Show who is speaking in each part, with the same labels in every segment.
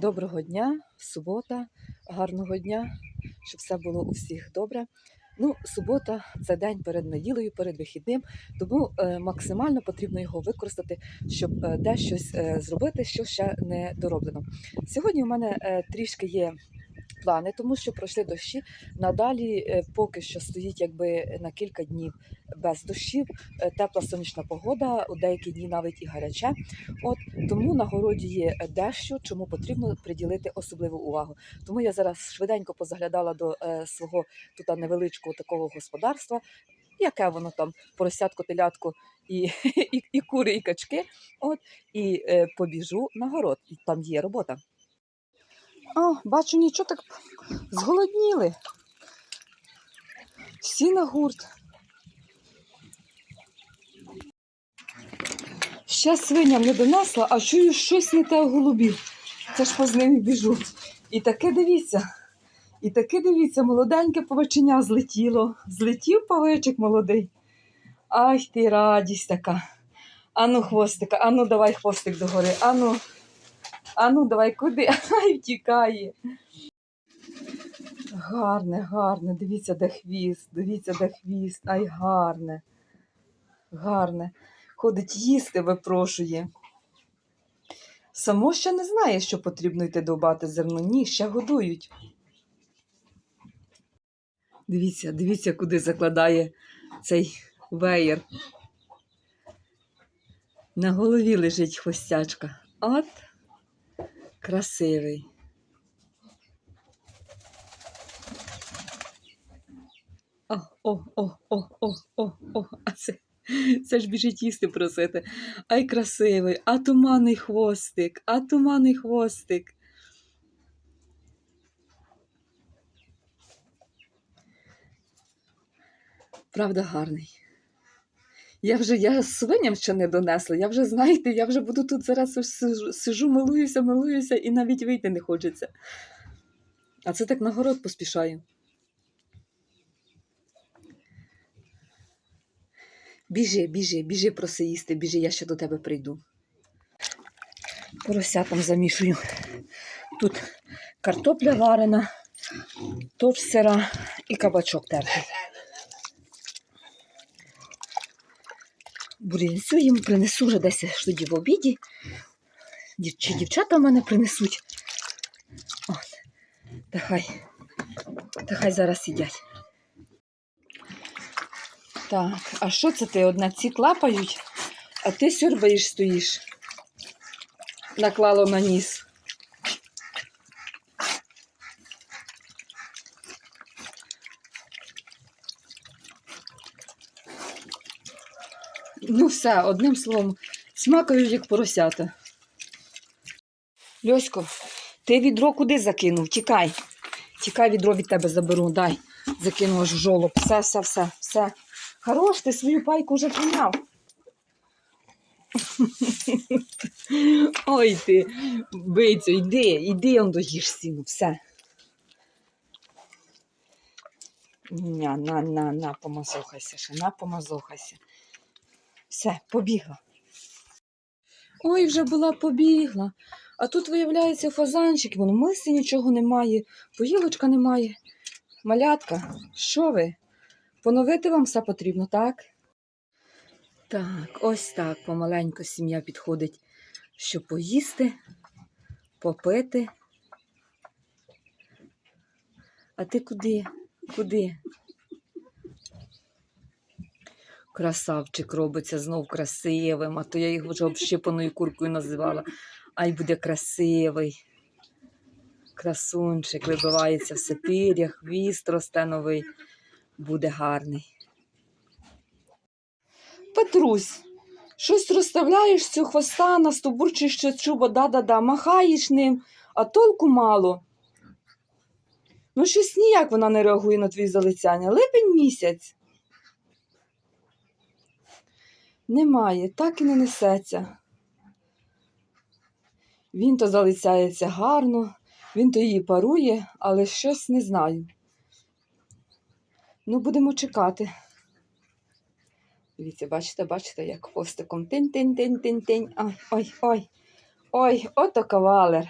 Speaker 1: Доброго дня, субота, гарного дня, щоб все було у всіх добре. Ну, субота це день перед неділею, перед вихідним, тому е, максимально потрібно його використати, щоб е, дещось е, зробити, що ще не дороблено. Сьогодні у мене трішки є плани, тому що пройшли дощі. Надалі е, поки що стоїть якби на кілька днів без дощів, е, тепла сонячна погода, у деякі дні навіть і гаряче. От тому на городі є дещо, чому потрібно приділити особливу увагу. Тому я зараз швиденько позаглядала до е, свого тут невеличкого такого господарства. Яке воно там поросятко, телятко і, і, і кури, і качки. От і е, побіжу на город. І там є робота. О, бачу, нічого так зголодніли. Всі на гурт. Ще свиням не донесла, а чую щось не те у голубів. Це ж по з ними біжу. І таке дивіться. І таке дивіться, молоденьке повеченя злетіло. Злетів павичик молодий. Ай ти радість така. Ану, хвостика, ану, давай хвостик догори. Ану, ану, давай куди? Ай, втікає. Гарне, гарне. Дивіться, де хвіст, дивіться, де хвіст. Ай, гарне. Гарне. Ходить їсти, випрошує. Само ще не знає, що потрібно йти довбати зерно. Ні, ще годують. Дивіться, дивіться, куди закладає цей веєр. На голові лежить хвостячка. От красивий. О, о, о, о, о, о, о, а це, це ж біжить їсти просити. Ай, красивий, а туманний хвостик, а туманний хвостик. Правда, гарний. Я вже я свиням ще не донесла. Я вже, знаєте, я вже буду тут зараз сижу, милуюся, милуюся і навіть вийти не хочеться. А це так на город поспішаю. Біжи, біжи, біжи проси їсти, біжи, я ще до тебе прийду. Поросятам замішую. Тут картопля варена, торт сира і кабачок тертий. Бурінцю їм принесу вже десь тоді в обіді. Чи дівчата в мене принесуть. От. Та хай, та хай зараз їдять. Так, а що це ти? Одна ці клапають, а ти сьорбаєш стоїш. Наклало на ніс. Ну, все, одним словом, смакають, як поросята. Льосько, ти відро куди закинув? Тікай. Тікай, відро від тебе заберу, дай. Закину аж в жолоб. Все, все, все, все. Хорош, ти свою пайку вже прийняв. Ой ти, бицю, йди, йди он доїж сіну, все. На, на, на, на, помазохайся ще, на, помазохайся. Все, побігла. Ой, вже була побігла. А тут, виявляється, фазанчик, вон в мисі нічого немає, поїлочка немає. Малятка, що ви? Поновити вам все потрібно, так? Так, ось так помаленьку сім'я підходить, щоб поїсти, попити. А ти куди? Куди? Красавчик робиться знов красивим, а то я їх вже общипаною куркою називала. Ай буде красивий. Красунчик вибивається все пір'я, хвіст росте новий, буде гарний. Петрусь, щось розставляєш цю хвоста, настовбурчиш ще чуба, да-да-да, махаєш ним, а толку мало. Ну, щось ніяк вона не реагує на твої залицяння. Липень місяць. Немає, так і не несеться. Він то залицяється гарно, він то її парує, але щось не знаю. Ну, будемо чекати. Дивіться, бачите, бачите, як хвостиком тинь-тинь-тинь-тинь-тинь. Ой, ой, ой. Ой, ото кавалер.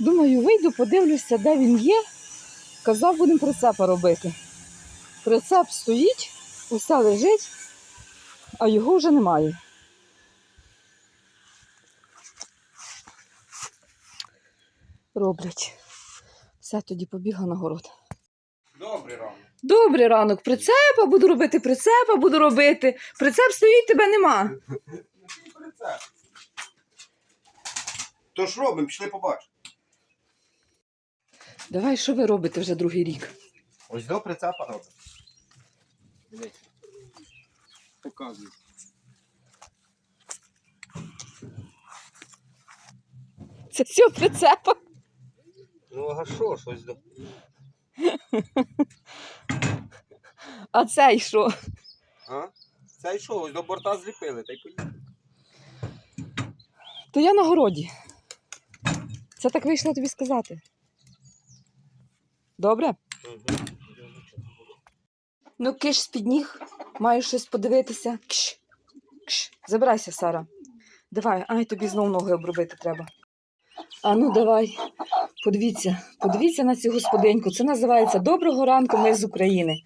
Speaker 1: Думаю, вийду, подивлюся, де він є. Казав, будемо прицепа робити. Прицеп стоїть, усе лежить, а його вже немає. Роблять. Все, тоді побігла на город.
Speaker 2: Добрий ранок.
Speaker 1: Добрий ранок, прицепа, буду робити прицепа, буду робити. Прицеп стоїть, тебе нема.
Speaker 2: То ж робимо, пішли побачимо.
Speaker 1: Давай, що ви робите вже другий рік?
Speaker 2: Ось до прицепа робимо. Дивись. Показую.
Speaker 1: Це все прицепа.
Speaker 2: Ну а що ж ось до.
Speaker 1: А цей що?
Speaker 2: А? Це й що, ось до борта зліпили, та й поїхали.
Speaker 1: То я на городі. Це так вийшло тобі сказати. Добре? Ну, киш з-під ніг, маю щось подивитися. Кш, кш. Забирайся, Сара. Давай, ай, тобі знов ноги обробити треба. А ну давай, подивіться, подивіться на цю господиньку. Це називається Доброго ранку, ми з України.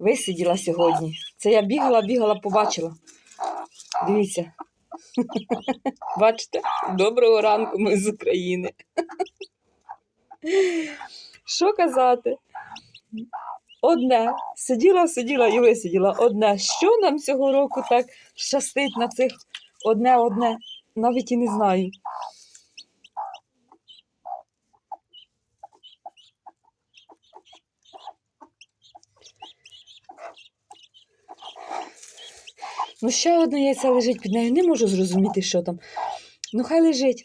Speaker 1: Висиділа сьогодні. Це я бігала, бігала, побачила. Дивіться. Бачите? Доброго ранку, ми з України. Що казати? Одне. Сиділа, сиділа і висиділа. Одне. Що нам цього року так щастить на цих одне-одне? Навіть і не знаю. Ну, ще одне яйце лежить під нею. Не можу зрозуміти, що там. Ну, хай лежить.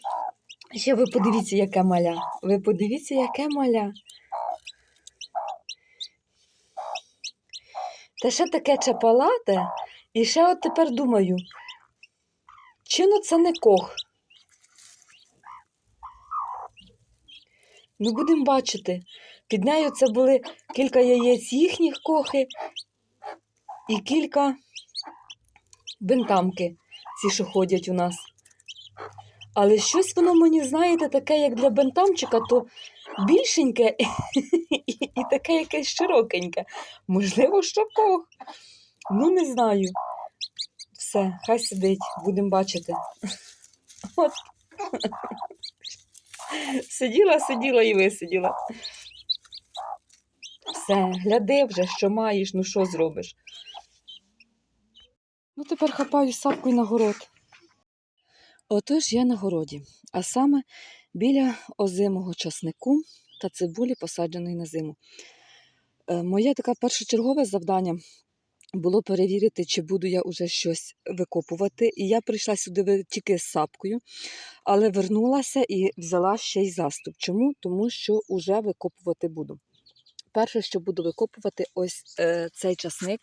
Speaker 1: Ще ви подивіться, яке маля. Ви подивіться, яке маля. Та ще таке чапалате, і ще от тепер думаю, чи ну це не кох? Ну, будемо бачити. Під нею це були кілька яєць їхніх кохи і кілька бентамки, ці, що ходять у нас. Але щось воно мені, знаєте, таке, як для бентамчика, то більшеньке і, і таке якесь широкеньке. Можливо, що кох. Ну, не знаю. Все, хай сидить, будемо бачити. От. Сиділа, сиділа і висиділа. Все, гляди вже, що маєш, ну що зробиш. Ну, тепер хапаю сапку і на город. Отож я на городі, а саме біля озимого часнику та цибулі, посадженої на зиму. Е, Моє таке першочергове завдання було перевірити, чи буду я вже щось викопувати. І я прийшла сюди тільки з сапкою, але вернулася і взяла ще й заступ. Чому? Тому що вже викопувати буду. Перше, що буду викопувати, ось е, цей часник.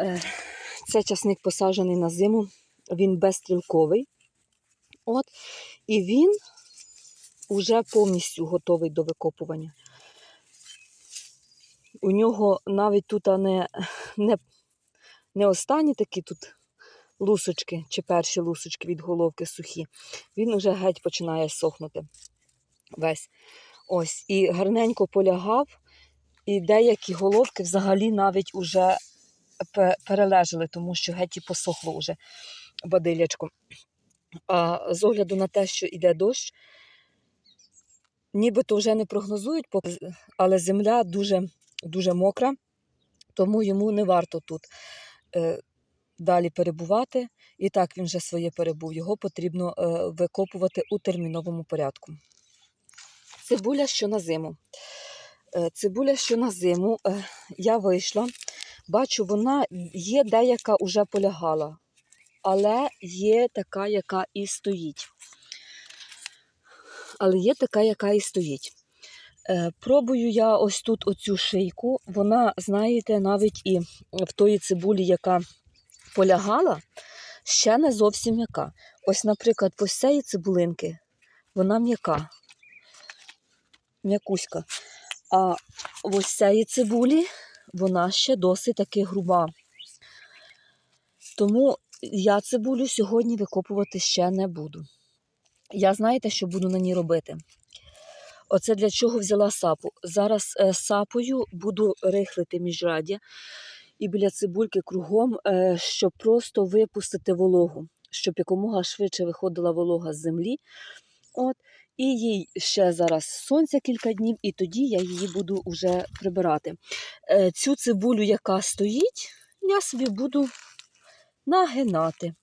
Speaker 1: Е, це часник посаджений на зиму, він безстрілковий. От, і він вже повністю готовий до викопування. У нього навіть тут не, не, не останні такі тут лусочки чи перші лусочки від головки сухі. Він вже геть починає сохнути весь. Ось, і гарненько полягав, і деякі головки взагалі навіть уже перележали, тому що геть і посохло вже бадилячко. А з огляду на те, що йде дощ, нібито вже не прогнозують, але земля дуже, дуже мокра, тому йому не варто тут е, далі перебувати. І так він вже своє перебув. Його потрібно е, викопувати у терміновому порядку. Цибуля, що на зиму. Е, Цибуля, що на зиму, я вийшла, бачу, вона є деяка вже полягала, але є така, яка і стоїть. Але є така, яка і стоїть. Е, Пробую я ось тут оцю шийку. Вона, знаєте, навіть і в тої цибулі, яка полягала, ще не зовсім м'яка. Ось, наприклад, ось цієї цибулинки, вона м'яка. М'якуська. А ось цієї цибулі вона ще досить таки груба. Тому я цибулю сьогодні викопувати ще не буду. Я знаєте, що буду на ній робити? Оце для чого взяла сапу. Зараз е, сапою буду рихлити міжраддя і біля цибульки кругом, е, щоб просто випустити вологу, щоб якомога швидше виходила волога з землі. От. І їй ще зараз сонця кілька днів, і тоді я її буду вже прибирати. Е, Цю цибулю, яка стоїть, я собі буду нагинати.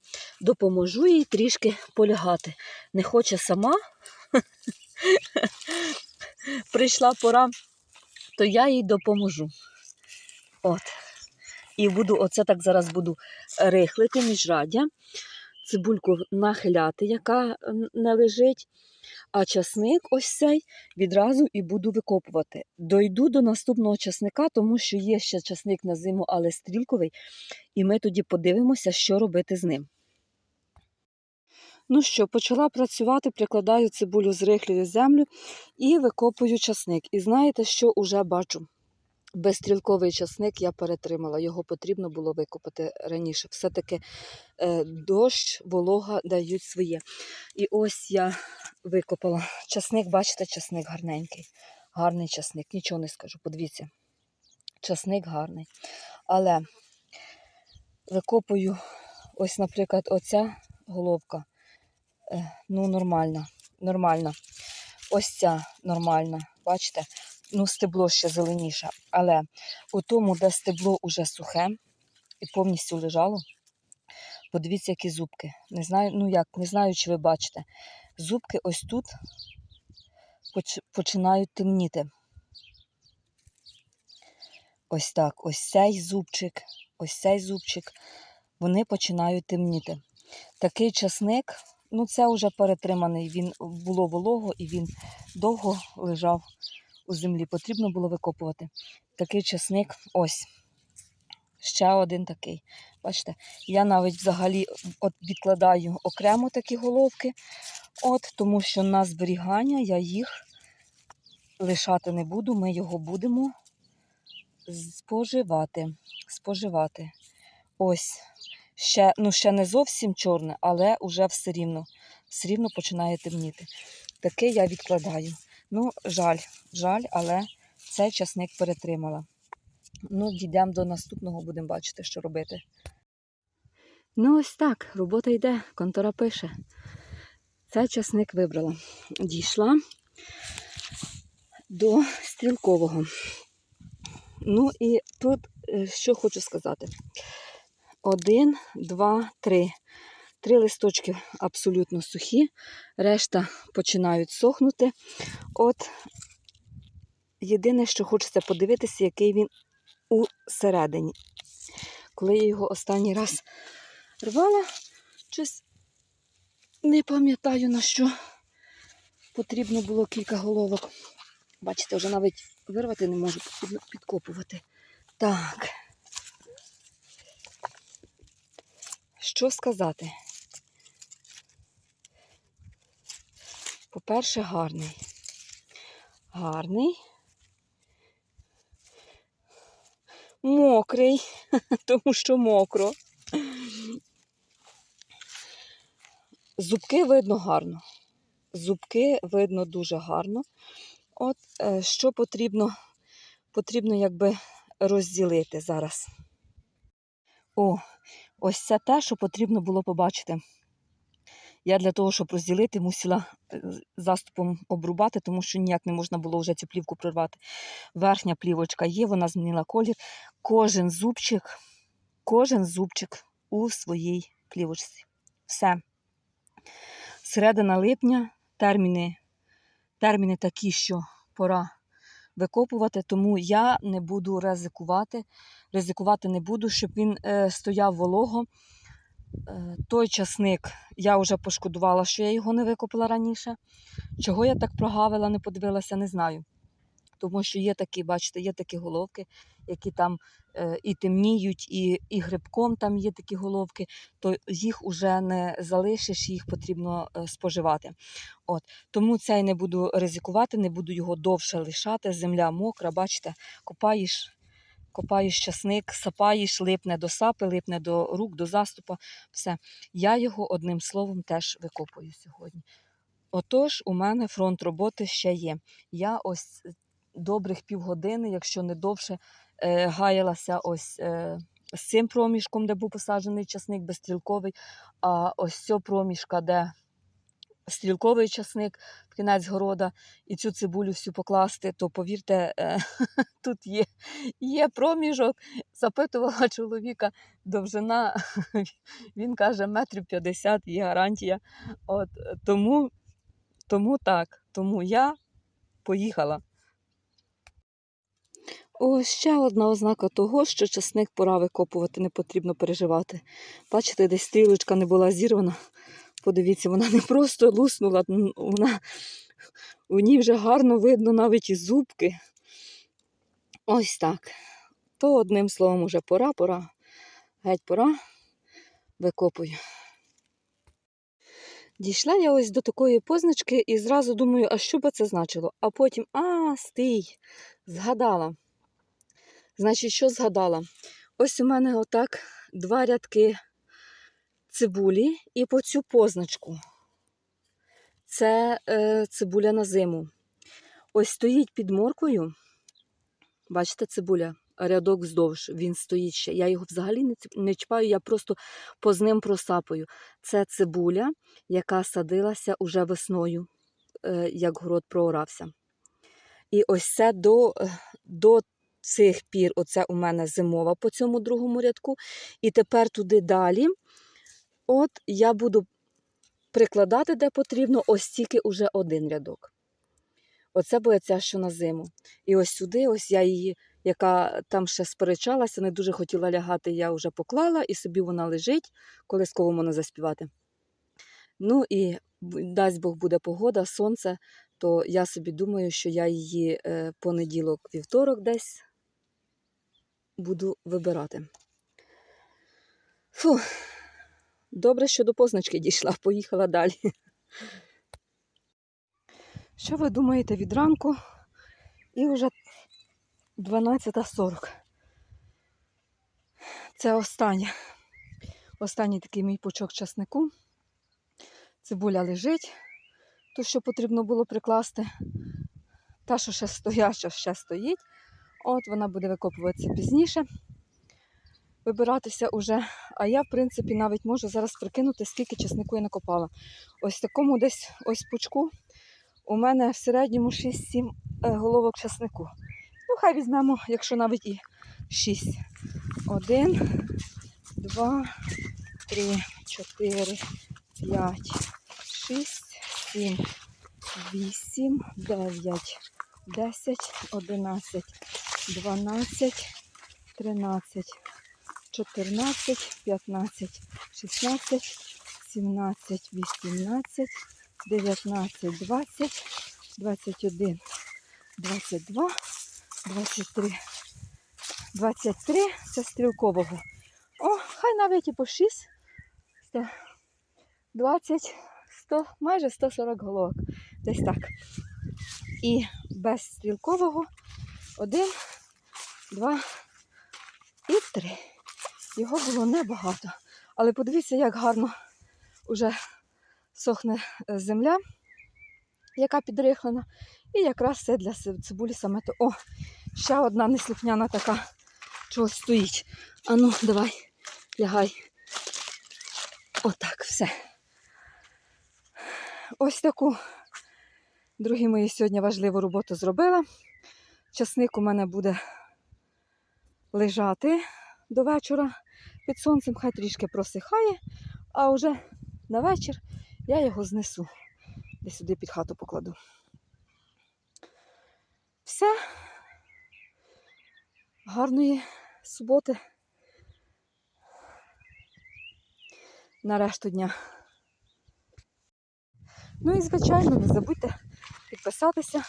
Speaker 1: Допоможу їй трішки полягати. Не хоче сама. Прийшла пора, то я їй допоможу. От. І буду, оце так зараз буду рихлити міжраддя, цибульку нахиляти, яка не лежить. А часник ось цей відразу і буду викопувати. Дойду до наступного часника, тому що є ще часник на зиму, але стрілковий, і ми тоді подивимося, що робити з ним. Ну що, почала працювати, прикладаю цибулю з рихлею землю і викопую часник. І знаєте, що уже бачу? Безстрілковий часник я перетримала, його потрібно було викопати раніше. Все-таки е, дощ, волога дають своє. І ось я викопала часник, бачите, часник гарненький. Гарний часник, нічого не скажу. Подивіться, часник гарний. Але викопую, ось, наприклад, оця головка. Е, ну, нормальна, нормальна. Ось ця нормальна, бачите? Ну, стебло ще зеленіше. Але у тому, де стебло уже сухе і повністю лежало, подивіться, які зубки. Не знаю, ну як, не знаю, чи ви бачите. Зубки ось тут починають темніти. Ось так, ось цей зубчик, ось цей зубчик, вони починають темніти. Такий часник, ну це вже перетриманий, він було волого і він довго лежав у землі. Потрібно було викопувати. Такий часник, ось. Ще один такий. Бачите, я навіть взагалі от відкладаю окремо такі головки, от, тому що на зберігання я їх лишати не буду, ми його будемо споживати. споживати. Ось. Ще, ну, ще не зовсім чорне, але вже все рівно, все рівно починає темніти. Таке я відкладаю. Ну, жаль, жаль, але цей часник перетримала. Ну, дійдемо до наступного, будемо бачити, що робити. Ну, ось так, робота йде, контора пише. Цей часник вибрала. Дійшла до стрілкового. Ну і тут е, що хочу сказати. Один, два, три. Три листочки абсолютно сухі, решта починають сохнути. От єдине, що хочеться подивитися, який він усередині. Коли я його останній раз рвала, щось не пам'ятаю на що. Потрібно було кілька головок. Бачите, вже навіть вирвати не можу, підкопувати. Так. Що сказати? По-перше, гарний. Гарний. Мокрий, тому що мокро. Зубки видно гарно. Зубки видно дуже гарно. От е, що потрібно, потрібно якби розділити зараз. О, ось це те, що потрібно було побачити. Я для того, щоб розділити, мусила е, заступом обрубати, тому що ніяк не можна було вже цю плівку прорвати. Верхня плівочка є, вона змінила колір. Кожен зубчик, кожен зубчик у своїй плівочці. Все. Середина липня, терміни, терміни такі, що пора викопувати, тому я не буду ризикувати. Ризикувати не буду, щоб він е, стояв волого. Е, той часник я вже пошкодувала, що я його не викопала раніше. Чого я так прогавила, не подивилася, не знаю. Тому що є такі, бачите, є такі головки, які там е, і темніють, і, і грибком там є такі головки, то їх уже не залишиш, їх потрібно е, споживати. От. Тому цей не буду ризикувати, не буду його довше лишати. Земля мокра, бачите, копаєш, копаєш часник, сапаєш, липне до сапи, липне до рук, до заступа. Все. Я його одним словом теж викопую сьогодні. Отож, у мене фронт роботи ще є. Я ось добрих півгодини, якщо не довше, е, гаялася ось е, з цим проміжком, де був посаджений часник безстрілковий, а ось цього проміжка, де стрілковий часник, в кінець города, і цю цибулю всю покласти, то повірте, е, тут є, є проміжок. Запитувала чоловіка довжина, він каже, метрів 50 є гарантія. От, тому, тому так, тому я поїхала. Ось ще одна ознака того, що часник пора викопувати, не потрібно переживати. Бачите, десь стрілочка не була зірвана. Подивіться, вона не просто луснула, вона у ній вже гарно видно навіть і зубки. Ось так. То одним словом уже пора, пора. Геть пора. Викопую. Дійшла я ось до такої позначки і зразу думаю, а що би це значило? А потім, а, стій, згадала. Значить, що згадала? Ось у мене отак два рядки цибулі і по цю позначку. Це е, цибуля на зиму. Ось стоїть під моркою. Бачите, цибуля, рядок вздовж, він стоїть ще. Я його взагалі не, чіпаю, я просто по з ним просапаю. Це цибуля, яка садилася уже весною, е, як город проорався. І ось це до, е, до цих пір, оце у мене зимова по цьому другому рядку. І тепер туди далі. От я буду прикладати, де потрібно, ось тільки уже один рядок. Оце буде ця, що на зиму. І ось сюди, ось я її, яка там ще сперечалася, не дуже хотіла лягати, я вже поклала, і собі вона лежить, колисково можна заспівати. Ну і дасть Бог буде погода, сонце, то я собі думаю, що я її е, понеділок, вівторок десь буду вибирати. Фу, добре, що до позначки дійшла, поїхала далі. Що ви думаєте від ранку? І вже 12.40. Це останнє. Останній такий мій пучок часнику. Цибуля лежить, ту, що потрібно було прикласти. Та, що ще стояча, ще стоїть. От вона буде викопуватися пізніше, вибиратися уже. А я, в принципі, навіть можу зараз прикинути, скільки часнику я накопала. Ось такому десь ось пучку у мене в середньому 6-7 е, головок часнику. Ну, хай візьмемо, якщо навіть і 6. Один, два, три, чотири, п'ять, шість, сім, вісім, дев'ять, десять, одинадцять, дванадцять, тринадцять, чотирнадцять, п'ятнадцять, шістнадцять, сімнадцять, вісімнадцять, дев'ятнадцять, двадцять, двадцять один, двадцять два, двадцять 23 це стрілкового. О, хай навіть і по 6, 120, 100, майже 140 головок. Десь так. І без стрілкового 1, 2 і 3. Його було небагато. Але подивіться, як гарно вже сохне е, земля, яка підрихлена. І якраз це для цибулі саме то. О, ще одна неслухняна така чогось стоїть. Ану, давай, лягай. Отак, все. Ось таку, другі мої, сьогодні важливу роботу зробила. Часник у мене буде лежати до вечора під сонцем, хай трішки просихає, а вже на вечір я його знесу. Десь сюди під хату покладу. Все. Гарної суботи. На решту дня. Ну і, звичайно, не забудьте підписатися,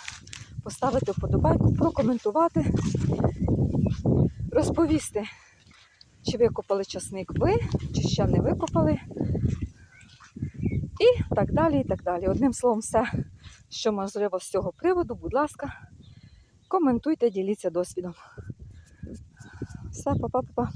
Speaker 1: поставити вподобайку, прокоментувати, розповісти, чи викопали часник ви, чи ще не викопали. І так далі, і так далі. Одним словом, все, що можливо з цього приводу, будь ласка, коментуйте, діліться досвідом. Все, па-па-па-па.